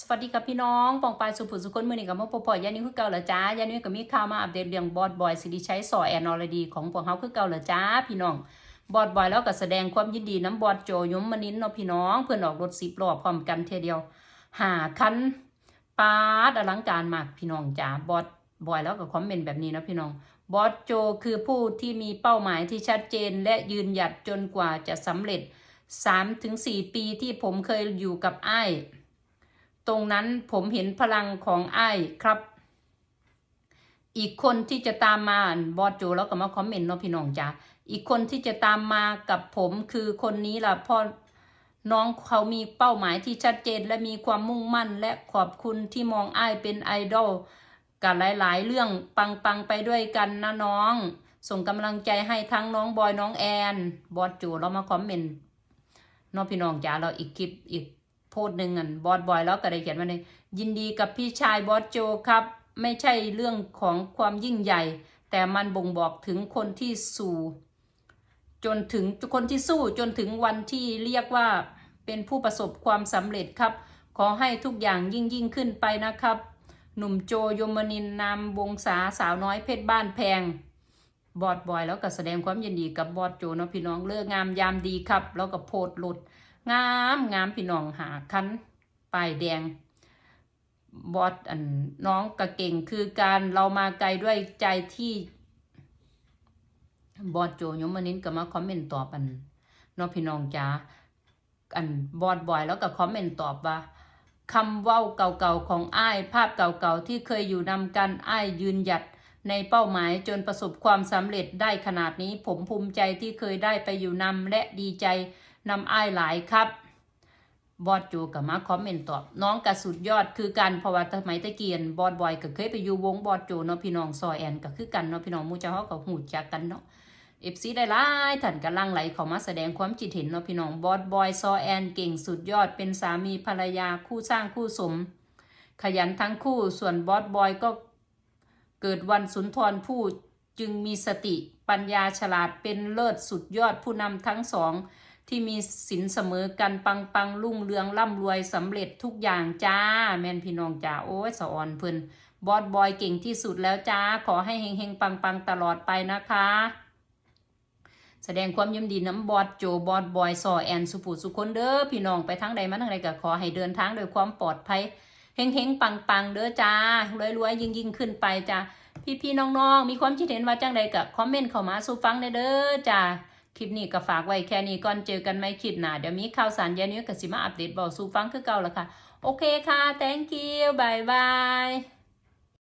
สวัสดีครับพี่น้องปองปายสุภุสุคนมือนี่กับมาพบพอยานิคือเก่าเหรอจ้ายานิกับมีข่าวมาอัปเดตเรื่องบอดบอยสิริชัยสอแอนอรดีของพวกเขาคือเก่าเหรอจ้าพี่น้องบอดบอยแล้วก็แสดงความยินดีน้ำบอดโจยมมนินเนาะพี่น้อง เพื่อนออกรถสิบล้อพร้อมกันเทีเดียวหาคันปาดอลังการมากพี่น้องจ้าบอดบอยแล้วก็คอมเมนต์แบบนี้นะพี่น้องบอสโจคือผู้ที่มีเป้าหมายที่ชัดเจนและยืนหยัดจนกว่าจะสำเร็จ3-4ปีที่ผมเคยอยู่กับไอ้ ตรงนั้นผมเห็นพลังของไอ้ครับ อีกคนที่จะตามมาบอสโจแล้วก็มาคอมเมนต์เนาะพี่น้องจ้าอีกคนที่จะตามมากับผมคือคนนี้ล่ะพ่อน้องเขามีเป้าหมายที่ชัดเจนและมีความมุ่งมั่น และขอบคุณที่มองไอ้เป็นไอดอลกันหลายๆ เรื่องปังๆไปด้วยกันนะน้อง ส่งกำลังใจให้ทั้งน้องบอยน้องแอน บอสจูเรามาคอมเมนต์เน้องพี่น้องจ๋าเราอีกคลิปอีก โพสต์หนึ่งอันบอสบอยแล้วก็ได้เขียนมาเลยยินดีกับพี่ชายบอสโจครับ ไม่ใช่เรื่องของความยิ่งใหญ่ แต่มันบ่งบอกถึงคนที่สู่ จนถึงคนที่สู้จนถึงวันที่เรียกว่าเป็นผู้ประสบความสำเร็จครับ ขอให้ทุกอย่างยิ่งยิ่งขึ้นไปนะครับ หนุ่มโจยมนินนามวงศาสาวน้อยเพชรบ้านแพงบอดบอยแล้วก็แสดงความยินดีกับบอดโจเนาะพี่น้องเลิกงามยามดีครับ แล้วก็โพดหลุด งามงามพี่น้องหาคันป้ายแดง บอดอันน้องกะเก่งคือการเรามาไกลด้วยใจที่ บอดโจยมนินก็มาคอมเมนต์ตอบอันเนาะพี่น้องจ้าอันบอดบอยแล้วก็คอมเมนต์ตอบว่าคำเว้าเก่าๆของอ้าย ภาพเก่าๆที่เคยอยู่นำกันอ้ายยืนหยัดในเป้าหมายจนประสบความสำเร็จได้ขนาดนี้ ผมภูมิใจที่เคยได้ไปอยู่นำและดีใจ นำอ้ายหลายครับบอดจูกับมาคอมเมนต์ตอบ น้องกระสุดยอดคือการเพราะว่าสมัยตะเกียนบอดบอยก็เคยไปอยู่วงบอดจูเนาะพี่น้องซอยแอนก็คือกันเนาะพี่น้องมูเจ้าเขาก็หูจักกันเนาะเอฟซีได้หลายท่านกำลังไหลเขามาแสดงความคิดเห็นเนาะพี่น้องบอสบอยซอแอนเก่งสุดยอดเป็นสามีภรรยาคู่สร้างคู่สม ขยันทั้งคู่ส่วนบอสบอยก็เกิดวันสุนทรผู้จึงมีสติปัญญาฉลาดเป็นเลิศสุดยอดผู้นำทั้งสอง ที่มีสินเสมอกันปังปังรุ่งเรืองร่ำรวยสำเร็จทุกอย่างจ้า แม่นพี่น้องจ้าโอ้ยสะออนเพิ่นบอสบอยเก่งที่สุดแล้วจ้า ขอให้เฮงๆ ปังๆ ตลอดไปนะคะ แสดงความยินดีน้ำบอดโจบอดบอยซอแอนสุภูสุคนเด้อพี่น้องไปทั้งใดมาทั้งใดก็ขอให้เดินทางโดยความปลอดภัยเฮงเฮงปังปังๆ เด้อจ้ารวยรวยยิ่งยิ่งขึ้นไปจ้าพี่พี่น้องน้องๆ มีความคิดเห็นว่าจังใดก็คอมเมนต์เข้ามาสู่ฟังได้เด้อจ้า คลิปนี้ก็ฝากไว้แค่นี้ก่อนเจอกันไม่คลิปหน้าเดี๋ยวมีข่าวสารยานี้ก็สิมาอัปเดตบอกสู่ฟังคือเก่าละค่ะ โอเคค่ะ thank you bye bye